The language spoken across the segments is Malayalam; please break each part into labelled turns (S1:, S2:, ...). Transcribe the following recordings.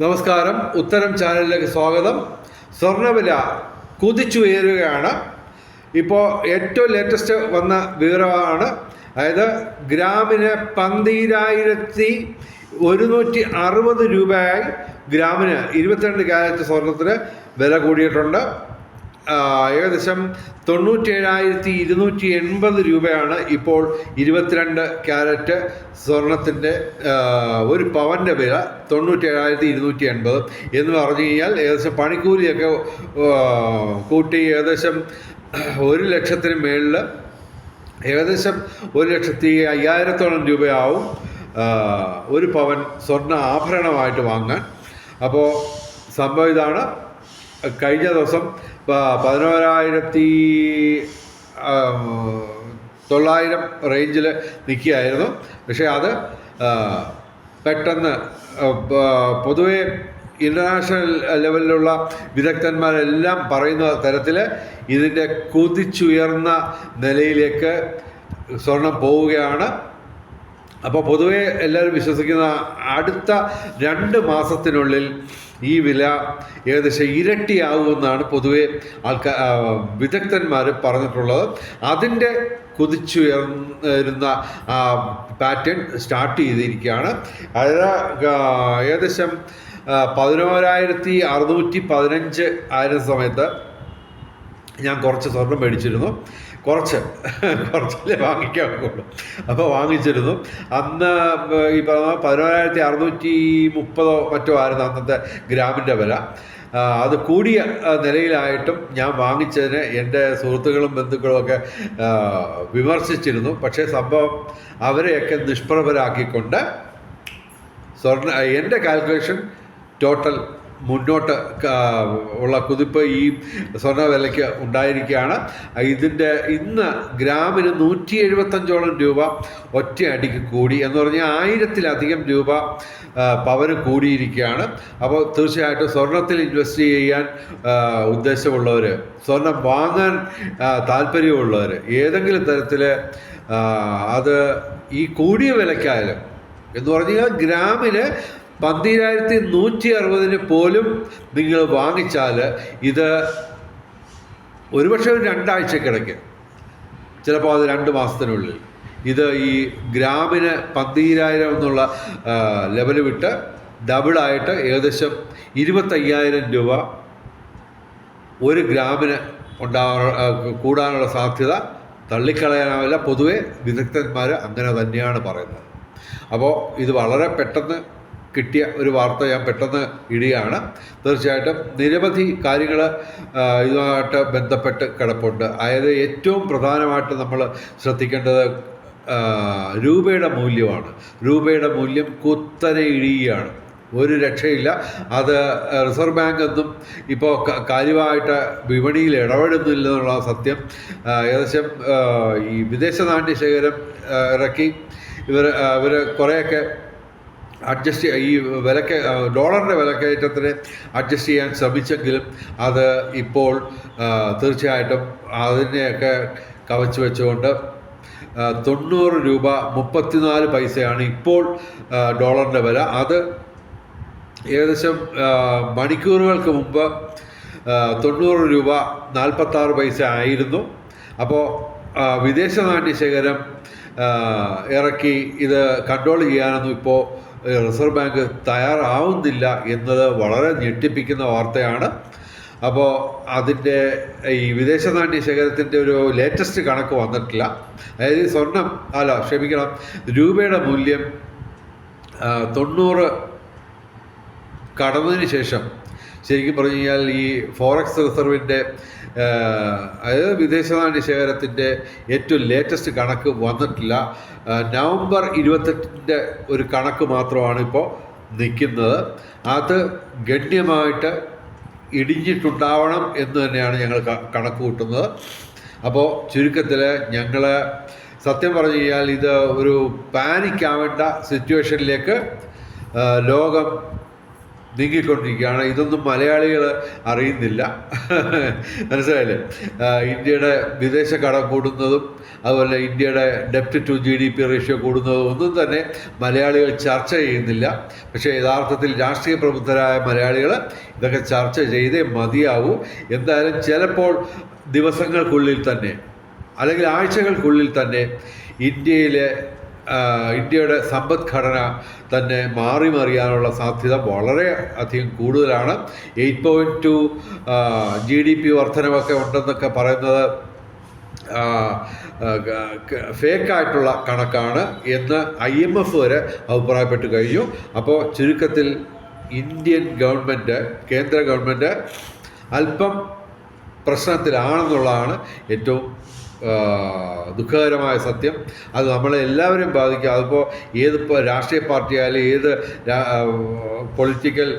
S1: നമസ്കാരം. ഉത്തരം ചാനലിലേക്ക് സ്വാഗതം. സ്വർണവില കുതിച്ചുയരുകയാണ് ഇപ്പോൾ ഏറ്റവും ലേറ്റസ്റ്റ് വന്ന വിവരമാണ്. അതായത് ഗ്രാമിന് പന്തീരായിരത്തി ഒരുന്നൂറ്റി അറുപത് രൂപയായി ഗ്രാമിന് ഇരുപത്തിരണ്ട് ക്യാരറ്റ് സ്വർണത്തിന് വില കൂടിയിട്ടുണ്ട്. ഏകദേശം തൊണ്ണൂറ്റേഴായിരത്തി ഇരുന്നൂറ്റി എൺപത് രൂപയാണ് ഇപ്പോൾ ഇരുപത്തിരണ്ട് ക്യാരറ്റ് സ്വർണത്തിന്റെ ഒരു പവന്റെ വില തൊണ്ണൂറ്റേഴായിരത്തി ഇരുന്നൂറ്റി എൺപത് എന്ന് പറഞ്ഞു കഴിഞ്ഞാൽ ഏകദേശം പണിക്കൂലിയൊക്കെ കൂട്ടി ഏകദേശം ഒരു ലക്ഷത്തിന് മേളിൽ ഏകദേശം ഒരു ലക്ഷത്തി അയ്യായിരത്തോളം രൂപയാവും ഒരു പവൻ സ്വർണ ആഭരണമായിട്ട് വാങ്ങാൻ. അപ്പോൾ സംഭവം ഇതാണ്. കഴിഞ്ഞ ദിവസം പതിനോരായിരത്തി തൊള്ളായിരം റേഞ്ചിൽ നിൽക്കുകയായിരുന്നു. പക്ഷേ അത് പെട്ടെന്ന് പൊതുവെ ഇന്റർനാഷണൽ ലെവലിലുള്ള വിദഗ്ധന്മാരെല്ലാം പറയുന്ന തരത്തിൽ ഇതിന്റെ കുതിച്ചുയർന്ന നിലയിലേക്ക് സ്വർണം പോവുകയാണ്. അപ്പോൾ പൊതുവെ എല്ലാവരും വിശ്വസിക്കുന്ന അടുത്ത രണ്ട് മാസത്തിനുള്ളിൽ ഈ വില ഏകദേശം ഇരട്ടിയാവുമെന്നാണ് പൊതുവെ ആൾക്കാർ വിദഗ്ധന്മാർ പറഞ്ഞിട്ടുള്ളത്. അതിന്റെ കുതിച്ചുയർന്നിരുന്ന പാറ്റേൺ സ്റ്റാർട്ട് ചെയ്തിരിക്കുകയാണ്. ആ, ഏകദേശം പതിനോരായിരത്തി അറുന്നൂറ്റി പതിനഞ്ച് ആയിരുന്ന സമയത്ത് ഞാൻ കുറച്ച് സ്വർണം മേടിച്ചിരുന്നു. കുറച്ച് കുറച്ചല്ലേ വാങ്ങിക്കാൻ അപ്പോൾ വാങ്ങിച്ചിരുന്നു. അന്ന് ഈ പറഞ്ഞ പതിനോരായിരത്തി അറുന്നൂറ്റി മുപ്പതോ മറ്റോ ആയിരുന്നു അന്നത്തെ ഗ്രാമിന്റെ വില. അത് കൂടിയ നിലയിലായിട്ടും ഞാൻ വാങ്ങിച്ചതിന് എന്റെ സുഹൃത്തുക്കളും ബന്ധുക്കളും ഒക്കെ വിമർശിച്ചിരുന്നു. പക്ഷേ സംഭവം അവരെയൊക്കെ നിഷ്പ്രഭരാക്കിക്കൊണ്ട് സ്വർണ എന്റെ കാൽക്കുലേഷൻ ടോട്ടൽ മുന്നോട്ട് ഉള്ള കുതിപ്പ് ഈ സ്വർണ വിലയ്ക്ക് ഉണ്ടായിരിക്കുകയാണ്. ഇതിന്റെ ഇന്ന് ഗ്രാമിന് നൂറ്റി എഴുപത്തഞ്ചോളം രൂപ ഒറ്റയടിക്ക് കൂടി. എന്ന് പറഞ്ഞാൽ ആയിരത്തിലധികം രൂപ പവന് കൂടിയിരിക്കുകയാണ്. അപ്പോൾ തീർച്ചയായിട്ടും സ്വർണത്തിൽ ഇൻവെസ്റ്റ് ചെയ്യാൻ ഉദ്ദേശമുള്ളവർ സ്വർണം വാങ്ങാൻ താല്പര്യമുള്ളവർ ഏതെങ്കിലും തരത്തിൽ അത് ഈ കൂടിയ വിലക്കായാലും എന്ന് പറഞ്ഞാൽ ഗ്രാമിന് പന്തിരായിരത്തി നൂറ്റി അറുപതിന് പോലും നിങ്ങൾ വാങ്ങിച്ചാൽ ഇത് ഒരുപക്ഷെ ഒരു രണ്ടാഴ്ചക്കിടയ്ക്ക്. ചിലപ്പോൾ അത് രണ്ട് മാസത്തിനുള്ളിൽ. ഇത് ഈ ഗ്രാമിന് പന്തീരായിരം എന്നുള്ള ലെവൽ വിട്ട് ഡബിളായിട്ട് ഏകദേശം ഇരുപത്തയ്യായിരം രൂപ ഒരു ഗ്രാമിന് ഉണ്ടാകാ കൂടാനുള്ള സാധ്യത തള്ളിക്കളയാനാവില്ല. പൊതുവെ വിദഗ്ധന്മാർ അങ്ങനെ തന്നെയാണ് പറയുന്നത്. അപ്പോൾ ഇത് വളരെ പെട്ടെന്ന് കിട്ടിയ ഒരു വാർത്ത ഞാൻ പെട്ടെന്ന് ഇടുകയാണ്. തീർച്ചയായിട്ടും നിരവധി കാര്യങ്ങൾ ഇതുമായിട്ട് ബന്ധപ്പെട്ട് കിടപ്പുണ്ട്. അതായത് ഏറ്റവും പ്രധാനമായിട്ട് നമ്മൾ ശ്രദ്ധിക്കേണ്ടത് രൂപയുടെ മൂല്യമാണ്. രൂപയുടെ മൂല്യം കുത്തനെ ഇടിയുകയാണ്. ഒരു രക്ഷയില്ല. അത് റിസർവ് ബാങ്ക് എന്നും ഇപ്പോൾ കാര്യമായിട്ട് വിപണിയിൽ ഇടപെടുന്നില്ല എന്നുള്ള സത്യം. ഏകദേശം ഈ വിദേശ നാണ്യ ശേഖരം ആ, ഇറക്കി. ഇവർ ഇവർ കുറേയൊക്കെ അഡ്ജസ്റ്റ് ഈ വിലക്ക് ഡോളറിന്റെ വിലക്കയറ്റത്തിന് അഡ്ജസ്റ്റ് ചെയ്യാൻ ശ്രമിച്ചെങ്കിലും അത് ഇപ്പോൾ തീർച്ചയായിട്ടും അതിനെയൊക്കെ കവച്ചു വെച്ചുകൊണ്ട് തൊണ്ണൂറ് രൂപ മുപ്പത്തിനാല് പൈസയാണ് ഇപ്പോൾ ഡോളറിന്റെ വില. അത് ഏകദേശം മണിക്കൂറുകൾക്ക് മുമ്പ് തൊണ്ണൂറ് രൂപ നാൽപ്പത്താറ് പൈസ ആയിരുന്നു. അപ്പോൾ വിദേശ നാണ്യശേഖരം ഇറക്കി ഇത് കൺട്രോൾ ചെയ്യാനൊന്നും ഇപ്പോൾ റിസർവ് ബാങ്ക് തയ്യാറാവുന്നില്ല എന്നത് വളരെ ഞെട്ടിപ്പിക്കുന്ന വാർത്തയാണ്. അപ്പോൾ അതിന്റെ ഈ വിദേശ നാണ്യ ശേഖരത്തിന്റെ ഒരു ലേറ്റസ്റ്റ് കണക്ക് വന്നിട്ടില്ല. അതായത് സ്വർണം അല്ല ക്ഷമിക്കണം രൂപയുടെ മൂല്യം തൊണ്ണൂറ് കടന്നതിന് ശേഷം ശരിക്കും പറഞ്ഞു കഴിഞ്ഞാൽ ഈ ഫോറക്സ് റിസർവിന്റെ അതായത് വിദേശ നാണ്യ ശേഖരത്തിന്റെ ഏറ്റവും ലേറ്റസ്റ്റ് കണക്ക് വന്നിട്ടില്ല. നവംബർ ഇരുപത്തെട്ടിന്റെ ഒരു കണക്ക് മാത്രമാണ് ഇപ്പോൾ നിൽക്കുന്നത്. അത് ഗണ്യമായിട്ട് ഇടിഞ്ഞിട്ടുണ്ടാവണം എന്ന് തന്നെയാണ് ഞങ്ങൾ കണക്ക് കൂട്ടുന്നത്. അപ്പോൾ ചുരുക്കത്തിൽ ഞങ്ങൾ സത്യം പറഞ്ഞു കഴിഞ്ഞാൽ ഇത് ഒരു പാനിക്കാവേണ്ട സിറ്റുവേഷനിലേക്ക് ലോകം നീങ്ങിക്കൊണ്ടിരിക്കുകയാണ്. ഇതൊന്നും മലയാളികൾ അറിയുന്നില്ല. മനസ്സിലായില്ലേ? ഇന്ത്യയുടെ വിദേശ കടം കൂടുന്നതും അതുപോലെ ഇന്ത്യയുടെ ഡെപ്റ്റ് to G D P ratio കൂടുന്നതും ഒന്നും തന്നെ മലയാളികൾ ചർച്ച ചെയ്യുന്നില്ല. പക്ഷേ യഥാർത്ഥത്തിൽ രാഷ്ട്രീയ പ്രബുദ്ധരായ മലയാളികൾ ഇതൊക്കെ ചർച്ച ചെയ്തേ മതിയാവൂ. എന്തായാലും ചിലപ്പോൾ ദിവസങ്ങൾക്കുള്ളിൽ തന്നെ അല്ലെങ്കിൽ ആഴ്ചകൾക്കുള്ളിൽ തന്നെ ഇന്ത്യയിലെ ഇന്ത്യയുടെ സമ്പദ്ഘടന തന്നെ മാറി മറിയാനുള്ള സാധ്യത വളരെ അധികം കൂടുതലാണ്. Eight point two G D P വർധനമൊക്കെ ഉണ്ടെന്നൊക്കെ പറയുന്നത് ഫേക്കായിട്ടുള്ള കണക്കാണ് എന്ന് ഐ എം എഫ് വരെ അഭിപ്രായപ്പെട്ട് കഴിഞ്ഞു. അപ്പോൾ ചുരുക്കത്തിൽ ഇന്ത്യൻ ഗവൺമെന്റ് കേന്ദ്ര ഗവൺമെന്റ് അല്പം പ്രശ്നത്തിലാണെന്നുള്ളതാണ് ഏറ്റവും ദുഃഖകരമായ സത്യം. അത് നമ്മളെ എല്ലാവരെയും ബാധിക്കും. അതിപ്പോൾ ഏത് രാഷ്ട്രീയ പാർട്ടി ആയാലും ഏത് പൊളിറ്റിക്കൽ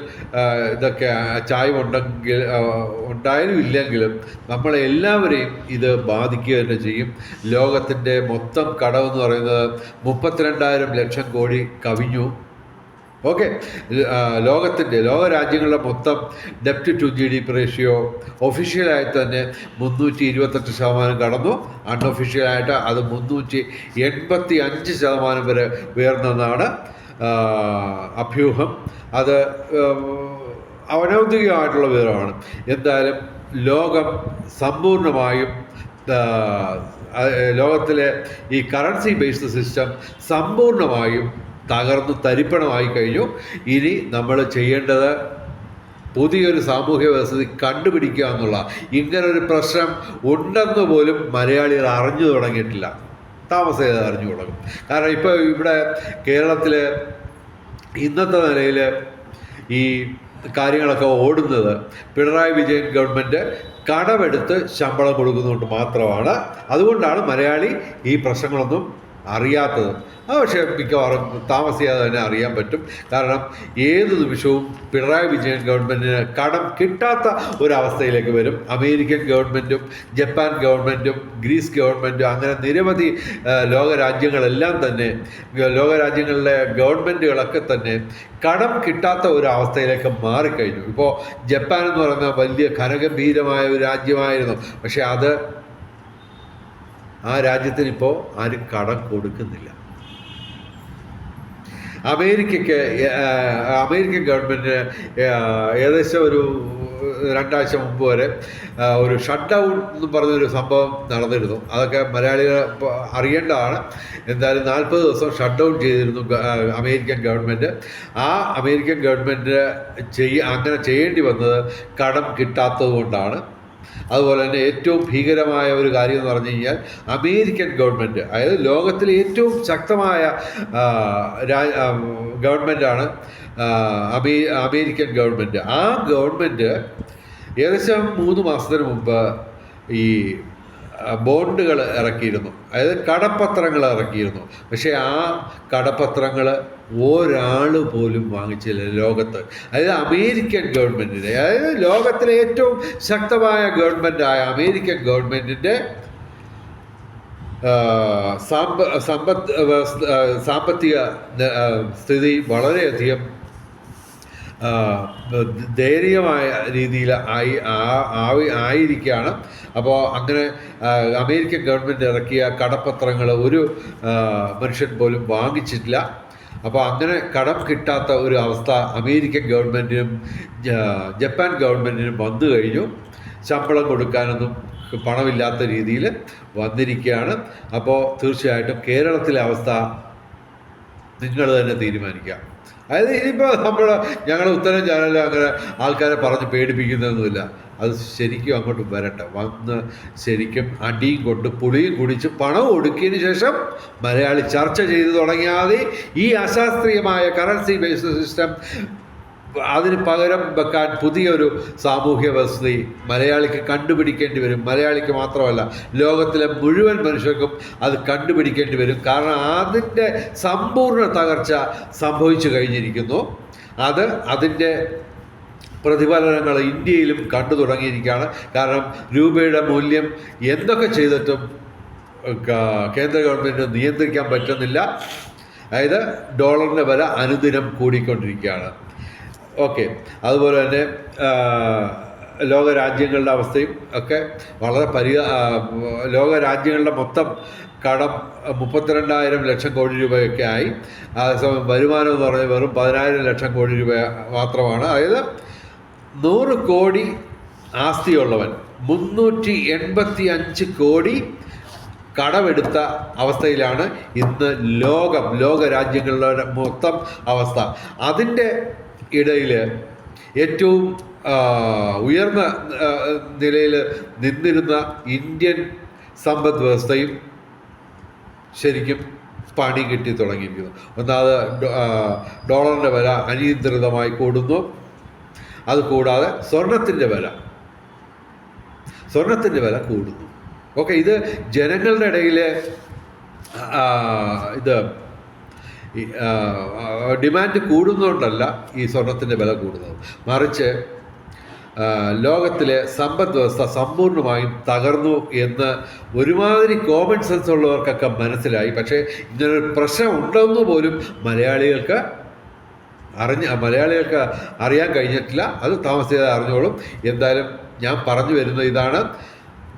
S1: ഇതൊക്കെ ചായ്വുണ്ടെങ്കിൽ ആ, ഉണ്ടായാലും ഇല്ലെങ്കിലും നമ്മളെ എല്ലാവരെയും ഇത് ബാധിക്കുക തന്നെ ചെയ്യും. ലോകത്തിന്റെ മൊത്തം കടമെന്ന് പറയുന്നത് മുപ്പത്തിരണ്ടായിരം ലക്ഷം കോടി കവിഞ്ഞു. ഓക്കെ ലോകത്തിന്റെ ലോക രാജ്യങ്ങളുടെ മൊത്തം ഡെപ്റ്റ് to G D P ratio ഒഫീഷ്യലായി തന്നെ മുന്നൂറ്റി ഇരുപത്തെട്ട് ശതമാനം കടന്നു. അൺഒഫീഷ്യലായിട്ട് അത് മുന്നൂറ്റി എൺപത്തി അഞ്ച് ശതമാനം വരെ ഉയർന്നെന്നാണ് അഭ്യൂഹം. അത് അനൗദ്യോഗികമായിട്ടുള്ള വിവരമാണ്. എന്തായാലും ലോകം ആ, ലോകത്തിലെ ഈ കറൻസി ബേസ്ഡ് സിസ്റ്റം സമ്പൂർണമായും തകർന്നു തരിപ്പണമായി കഴിഞ്ഞു ഇനി നമ്മൾ ചെയ്യേണ്ടത് പുതിയൊരു സാമൂഹ്യ വ്യവസ്ഥ കണ്ടുപിടിക്കുക എന്നുള്ള ഇങ്ങനൊരു പ്രശ്നം ഉണ്ടെന്ന് പോലും മലയാളികൾ അറിഞ്ഞു തുടങ്ങിയിട്ടില്ല. താമസിയാതെ അറിഞ്ഞു തുടങ്ങും. കാരണം ഇപ്പോൾ ഇവിടെ കേരളത്തിൽ ഇന്നത്തെ നിലയിൽ ഈ കാര്യങ്ങളൊക്കെ ഓടുന്നത് പിണറായി വിജയൻ ഗവൺമെന്റ് കടമെടുത്ത് ശമ്പളം കൊടുക്കുന്നതുകൊണ്ട് മാത്രമാണ്. അതുകൊണ്ടാണ് മലയാളി ഈ പ്രശ്നങ്ങളൊന്നും അറിയാത്തത്. അത് പക്ഷേ മിക്കവാറും താമസിയാതെ തന്നെ അറിയാൻ പറ്റും. കാരണം ഏത് നിമിഷവും പിണറായി വിജയൻ ഗവൺമെന്റിന് കടം കിട്ടാത്ത ഒരവസ്ഥയിലേക്ക് വരും. അമേരിക്കൻ ഗവൺമെന്റും ജപ്പാൻ ഗവൺമെന്റും ഗ്രീസ് ഗവൺമെന്റും അങ്ങനെ നിരവധി ആ, ലോകരാജ്യങ്ങളെല്ലാം തന്നെ ലോകരാജ്യങ്ങളിലെ ഗവൺമെന്റുകളൊക്കെ തന്നെ കടം കിട്ടാത്ത ഒരു അവസ്ഥയിലേക്ക് മാറിക്കഴിഞ്ഞു. ഇപ്പോൾ ജപ്പാൻ എന്ന് പറയുന്ന വലിയ ഘനഗംഭീരമായ ഒരു രാജ്യമായിരുന്നു. പക്ഷേ അത് ആ രാജ്യത്തിന് ഇപ്പോൾ ആരും കടം കൊടുക്കുന്നില്ല. അമേരിക്കയ്ക്ക് അമേരിക്കൻ ഗവൺമെന്റ് ഏകദേശം ഒരു രണ്ടാഴ്ച മുമ്പ് വരെ ഒരു ഷട്ട് ഡൗൺ എന്ന് പറഞ്ഞൊരു സംഭവം നടന്നിരുന്നു. അതൊക്കെ മലയാളികൾ അറിയേണ്ടതാണ്. എന്തായാലും നാൽപ്പത് ദിവസം ഷട്ട് ഡൗൺ ചെയ്തിരുന്നു അമേരിക്കൻ ഗവൺമെന്റ് ആ അമേരിക്കൻ ഗവൺമെന്റ് ചെയ്യ അങ്ങനെ ചെയ്യേണ്ടി വന്നത് കടം കിട്ടാത്തത് കൊണ്ടാണ് അതുപോലെ തന്നെ ഏറ്റവും ഭീകരമായ ഒരു കാര്യം എന്ന് പറഞ്ഞു കഴിഞ്ഞാൽ അമേരിക്കൻ ഗവൺമെന്റ് അതായത് ലോകത്തിലെ ഏറ്റവും ശക്തമായ ഗവൺമെന്റാണ് അമേ അമേരിക്കൻ ഗവൺമെന്റ്. ആ ഗവൺമെന്റ് ഏകദേശം മൂന്ന് മാസത്തിന് മുമ്പ് ഈ ബോണ്ടുകൾ ഇറക്കിയിരുന്നു. അതായത് കടപ്പത്രങ്ങൾ ഇറക്കിയിരുന്നു. പക്ഷേ ആ കടപ്പത്രങ്ങൾ ഒരാൾ പോലും വാങ്ങിച്ചില്ല ലോകത്ത്. അതായത് അമേരിക്കൻ ഗവൺമെന്റിന്റെ അതായത് ലോകത്തിലെ ഏറ്റവും ശക്തമായ ഗവൺമെന്റായ അമേരിക്കൻ ഗവൺമെന്റിന്റെ സാമ്പ സമ്പത്ത് സാമ്പത്തിക സ്ഥിതി വളരെയധികം ദയനീയമായ രീതിയിൽ ആയി ആ- ആയി ആയിരിക്കുകയാണ്. അപ്പോൾ അങ്ങനെ അമേരിക്കൻ ഗവൺമെന്റ് ഇറക്കിയ കടപ്പത്രങ്ങൾ ഒരു മനുഷ്യൻ പോലും വാങ്ങിച്ചിട്ടില്ല. അപ്പോൾ അങ്ങനെ കടം കിട്ടാത്ത ഒരു അവസ്ഥ അമേരിക്കൻ ഗവൺമെന്റിനും ജപ്പാൻ ഗവൺമെന്റിനും വന്നു കഴിഞ്ഞു. ശമ്പളം കൊടുക്കാനൊന്നും പണമില്ലാത്ത രീതിയിൽ വന്നിരിക്കുകയാണ്. അപ്പോൾ തീർച്ചയായിട്ടും കേരളത്തിലെ അവസ്ഥ നിങ്ങൾ തന്നെ തീരുമാനിക്കാം അതായത് ഇനിയിപ്പോൾ നമ്മൾ ഞങ്ങളുടെ ഉത്തരം ചാനലിൽ അങ്ങനെ ആൾക്കാരെ പറഞ്ഞ് പേടിപ്പിക്കുന്നതൊന്നുമില്ല. അത് ശരിക്കും അങ്ങോട്ട് വരട്ടെ. വന്ന് ശരിക്കും അടിയും കൊണ്ട് പുളിയും കുടിച്ച് പണം ഒടുക്കിയതിന് ശേഷം മലയാളി ചർച്ച ചെയ്ത് തുടങ്ങിയാൽ ഈ അശാസ്ത്രീയമായ കറൻസി ബേസ്ഡ് സിസ്റ്റം അതിന് പകരം വെക്കാൻ പുതിയൊരു സാമൂഹ്യ വസ്തു മലയാളിക്ക് കണ്ടുപിടിക്കേണ്ടി വരും. മലയാളിക്ക് മാത്രമല്ല ലോകത്തിലെ മുഴുവൻ മനുഷ്യർക്കും അത് കണ്ടുപിടിക്കേണ്ടി വരും. കാരണം അതിന്റെ സമ്പൂർണ തകർച്ച സംഭവിച്ചു കഴിഞ്ഞിരിക്കുന്നു. അത് അതിന്റെ പ്രതിഫലനങ്ങൾ ഇന്ത്യയിലും കണ്ടു തുടങ്ങിയിരിക്കുകയാണ്. കാരണം രൂപയുടെ മൂല്യം എന്തൊക്കെ ചെയ്തിട്ടും കേന്ദ്ര ഗവൺമെന്റ് നിയന്ത്രിക്കാൻ പറ്റുന്നില്ല. അതായത് ഡോളറിന്റെ വില അനുദിനം കൂടിക്കൊണ്ടിരിക്കുകയാണ്. ഓക്കെ അതുപോലെ തന്നെ ലോക രാജ്യങ്ങളുടെ അവസ്ഥയും ഒക്കെ വളരെ പരി ലോക രാജ്യങ്ങളുടെ മൊത്തം കടം മുപ്പത്തിരണ്ടായിരം ലക്ഷം കോടി രൂപയൊക്കെ ആയി. അതേസമയം വരുമാനം എന്ന് പറഞ്ഞാൽ വെറും പതിനായിരം ലക്ഷം കോടി രൂപ മാത്രമാണ്. അതായത് നൂറ് കോടി ആസ്തിയുള്ളവൻ മുന്നൂറ്റി എൺപത്തി അഞ്ച് കോടി കടമെടുത്ത അവസ്ഥയിലാണ് ഇന്ന് ലോകം ലോകരാജ്യങ്ങളുടെ മൊത്തം അവസ്ഥ. അതിന്റെ ഇടയിൽ ഏറ്റവും ഉയർന്ന നിലയിൽ നിന്നിരുന്ന ഇന്ത്യൻ സമ്പദ് വ്യവസ്ഥയും ശരിക്കും പണി കിട്ടി തുടങ്ങിയിരിക്കുന്നു. ഒന്നാമത് ഡോളറിന്റെ വില അനിയന്ത്രിതമായി കൂടുന്നു. അതുകൂടാതെ സ്വർണത്തിന്റെ വില സ്വർണത്തിന്റെ വില കൂടുന്നു. ഓക്കെ ഇത് ജനങ്ങളുടെ ഇടയിൽ ഇത് ഡിമാൻഡ് കൂടുന്നതുകൊണ്ടല്ല ഈ സ്വർണത്തിന്റെ വില കൂടുന്നത്. മറിച്ച് ലോകത്തിലെ സമ്പദ് വ്യവസ്ഥ സമ്പൂർണമായും തകർന്നു എന്ന് ഒരുമാതിരി കോമൺ സെൻസ് ഉള്ളവർക്കൊക്കെ മനസ്സിലായി. പക്ഷേ ഇങ്ങനൊരു പ്രശ്നം ഉണ്ടെന്ന് പോലും മലയാളികൾക്ക് അറിഞ്ഞ മലയാളികൾക്ക് അറിയാൻ കഴിഞ്ഞിട്ടില്ല. അത് താമസിയാതെ അറിഞ്ഞോളും. എന്തായാലും ഞാൻ പറഞ്ഞു വരുന്ന ഇതാണ്.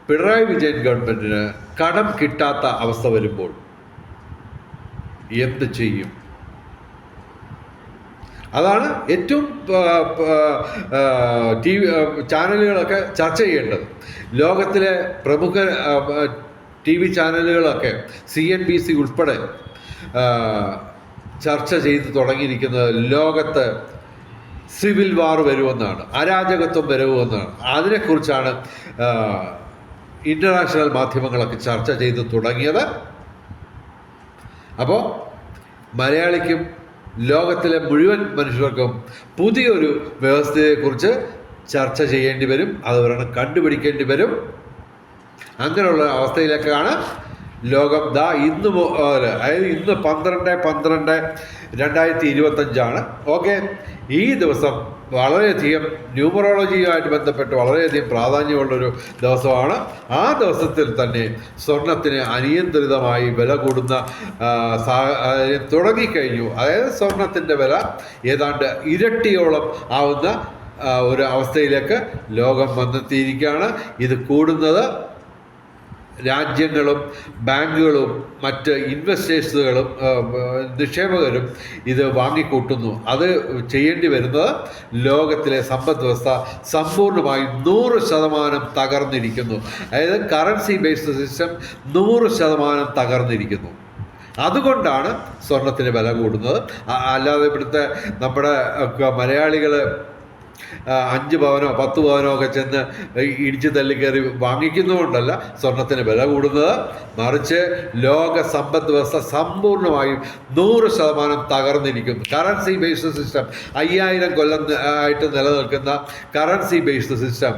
S1: പിണറായി വിജയൻ ഗവൺമെന്റിന് കടം കിട്ടാത്ത അവസ്ഥ വരുമ്പോൾ എന്ത് ചെയ്യും? അതാണ് ഏറ്റവും ടി വി ചാനലുകളൊക്കെ ചർച്ച ചെയ്യേണ്ടത്. ലോകത്തിലെ പ്രമുഖ ടി വി ചാനലുകളൊക്കെ സി എൻ ബി സി ഉൾപ്പെടെ ചർച്ച ചെയ്ത് തുടങ്ങിയിരിക്കുന്നത് ലോകത്ത് സിവിൽ വാർ വരുമെന്നാണ് അരാജകത്വം വരുമെന്നാണ്. അതിനെക്കുറിച്ചാണ് ഇന്റർനാഷണൽ മാധ്യമങ്ങളൊക്കെ ചർച്ച ചെയ്ത് തുടങ്ങിയത്. അപ്പോൾ മലയാളിക്കും ലോകത്തിലെ മുഴുവൻ മനുഷ്യർക്കും പുതിയൊരു വ്യവസ്ഥയെക്കുറിച്ച് ചർച്ച ചെയ്യേണ്ടി വരും. അത് ഒരെണ്ണം കണ്ടുപിടിക്കേണ്ടി വരും. അങ്ങനെയുള്ള അവസ്ഥയിലേക്കാണ് ലോകം ദാ ഇന്ന് അതായത് ഇന്ന് പന്ത്രണ്ട് പന്ത്രണ്ട് രണ്ടായിരത്തി ഇരുപത്തഞ്ചാണ്. ഓക്കെ ഈ ദിവസം വളരെയധികം ന്യൂമറോളജിയുമായിട്ട് ബന്ധപ്പെട്ട് വളരെയധികം പ്രാധാന്യമുള്ളൊരു ദിവസമാണ്. ആ ദിവസത്തിൽ തന്നെ സ്വർണത്തിന് അനിയന്ത്രിതമായി വില കൂടുന്ന സാഹചര്യം തുടങ്ങിക്കഴിഞ്ഞു. അതായത് സ്വർണത്തിന്റെ വില ഏതാണ്ട് ഇരട്ടിയോളം ആവുന്ന ഒരു അവസ്ഥയിലേക്ക് ലോകം വന്നെത്തിയിരിക്കുകയാണ്. ഇത് കൂടുന്നത് രാജ്യങ്ങളും ബാങ്കുകളും മറ്റ് ഇൻവെസ്റ്റേഴ്സുകളും നിക്ഷേപകരും ഇത് വാങ്ങിക്കൂട്ടുന്നു. അത് ചെയ്യേണ്ടി വരുന്നത് ലോകത്തിലെ സമ്പദ് വ്യവസ്ഥ സമ്പൂർണമായും നൂറ് ശതമാനം തകർന്നിരിക്കുന്നു. അതായത് കറൻസി ബേസ്ഡ് സിസ്റ്റം നൂറ് ശതമാനം തകർന്നിരിക്കുന്നു. അതുകൊണ്ടാണ് സ്വർണത്തിന് വില കൂടുന്നത്. അല്ലാതെ ഇവിടുത്തെ നമ്മുടെ മലയാളികൾ അഞ്ച് പവനോ പത്ത് പവനോ ഒക്കെ ചെന്ന് ഇടിച്ച് തള്ളിക്കയറി വാങ്ങിക്കുന്നതുകൊണ്ടല്ല സ്വർണത്തിന് വില കൂടുന്നത്. മറിച്ച് ലോക സമ്പദ് വ്യവസ്ഥ സമ്പൂർണമായും നൂറ് ശതമാനം തകർന്നിരിക്കുന്നു. കറൻസി ബേസ്ഡ് സിസ്റ്റം അയ്യായിരം കൊല്ലം ആയിട്ട് നിലനിൽക്കുന്ന കറൻസി ബേസ്ഡ് സിസ്റ്റം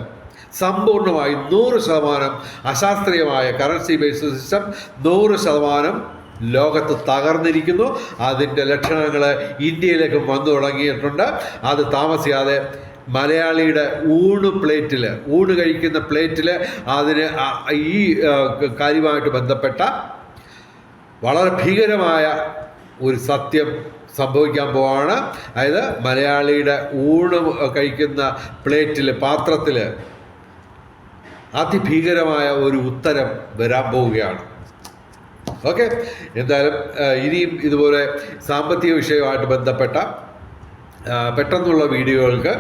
S1: സമ്പൂർണമായും നൂറ് ശതമാനം അശാസ്ത്രീയമായ കറൻസി ബേസ്ഡ് സിസ്റ്റം നൂറ് ശതമാനം ലോകത്ത് തകർന്നിരിക്കുന്നു. അതിന്റെ ലക്ഷണങ്ങൾ ഇന്ത്യയിലേക്കും വന്നു തുടങ്ങിയിട്ടുണ്ട്. അത് താമസിയാതെ മലയാളിയുടെ ഊണ് പ്ലേറ്റിൽ ഊണ് കഴിക്കുന്ന പ്ലേറ്റിൽ അതിന് ഈ കാര്യമായിട്ട് ബന്ധപ്പെട്ട വളരെ ഭീകരമായ ഒരു സത്യം സംഭവിക്കാൻ പോവാണ്. അതായത് മലയാളിയുടെ ഊണ് കഴിക്കുന്ന പ്ലേറ്റിൽ പാത്രത്തിൽ അതിഭീകരമായ ഒരു ഉത്തരം വരാൻ പോവുകയാണ്. ഓക്കെ? എന്തായാലും ഇനിയും ഇതുപോലെ സാമ്പത്തിക വിഷയമായിട്ട് ബന്ധപ്പെട്ട പെട്ടെന്നുള്ള വീഡിയോകൾക്ക്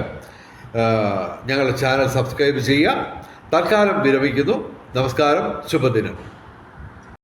S1: ഞങ്ങളുടെ ചാനൽ സബ്സ്ക്രൈബ് ചെയ്യുക. തൽക്കാലം വിരമിക്കുന്നു. നമസ്കാരം. ശുഭദിനം.